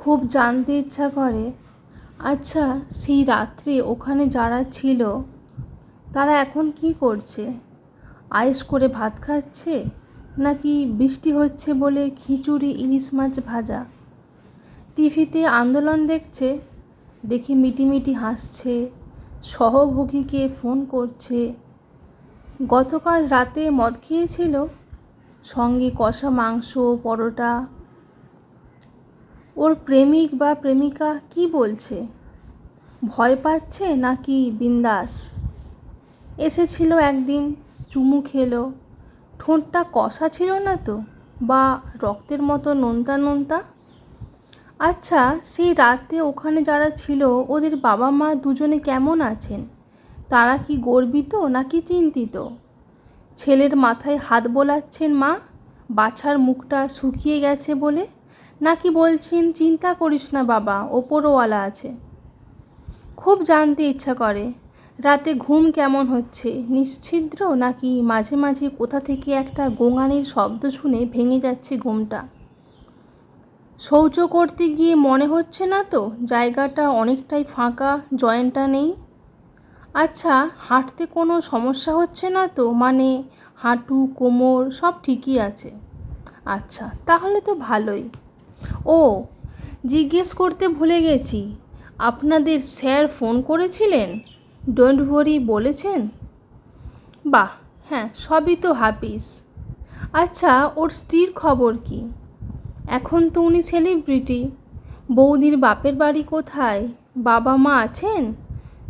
খুব জানতে ইচ্ছা করে আচ্ছা সেই রাত্রে ওখানে যারা ছিল, তারা এখন কি করছে? আয়েস করে ভাত খাচ্ছে? নাকি বৃষ্টি হচ্ছে বলে খিচুড়ি, ইলিশ মাছ ভাজা? টিভিতে আন্দোলন দেখছে, দেখি মিটিমিটি হাসছে, সহভোগীকে ফোন করছে। গতকাল রাতে মদ খেয়েছিল, সঙ্গে কষা মাংস, পরোটা ওর প্রেমিক বা প্রেমিকা কি বলছে? ভয় পাচ্ছে নাকি বিন্দাস? এসেছিল একদিন, চুমু খেলো। ঠোঁটটা কষা ছিল না তো? বা রক্তের মতো নোনতা নোনতা? আচ্ছা সেই রাতে ওখানে যারা ছিল, ওদের বাবা মা দুজনে কেমন আছেন? তারা কি গর্বিত নাকি চিন্তিত? ছেলের মাথায় হাত বোলাচ্ছেন মা? বাছার মুখটা শুকিয়ে গেছে বলে? নাকি বলছেন, চিন্তা করিস না বাবা, ওপরওয়ালা আছে। খুব জানতে ইচ্ছা করে, রাতে ঘুম কেমন হচ্ছে, নিশ্ছিদ্র নাকি মাঝে মাঝে কোথা থেকে একটা গোঙানির শব্দ শুনে ভেঙে যাচ্ছে ঘুমটা? শৌচ করতে গিয়ে মনে হচ্ছে না তো, জায়গাটা অনেকটাই ফাঁকা, জয়েন্টটা নেই? আচ্ছা হাঁটতে কোনো সমস্যা হচ্ছে না তো মানে হাঁটু, কোমর সব ঠিকই আছে। আচ্ছা তাহলে তো ভালোই। ও, জিজ্ঞেস করতে ভুলে গেছি। আপনাদের স্যার ফোন করেছিলেন? ডোন্ট ওয়ারি বলেছেন? বাহ হ্যাঁ সবই তো হাফিস আচ্ছা ওর স্ত্রীর খবর কি? এখন তো উনি সেলিব্রিটি বৌদির বাপের বাড়ি কোথায়? বাবা মা আছেন?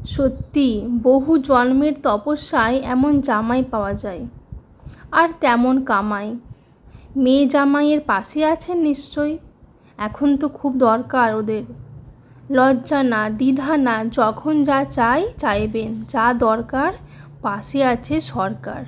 সত্যি, বহু জন্মের তপস্যায় এমন জামাই পাওয়া যায়। আর তেমন কামাই। মেয়ে জামাইয়ের পাশে আছেন নিশ্চয়ই? এখন তো খুব দরকার ওদের। লজ্জা না, দ্বিধা না, যখন যা চাই চাইবেন, যা দরকার পাশে আছে সরকার।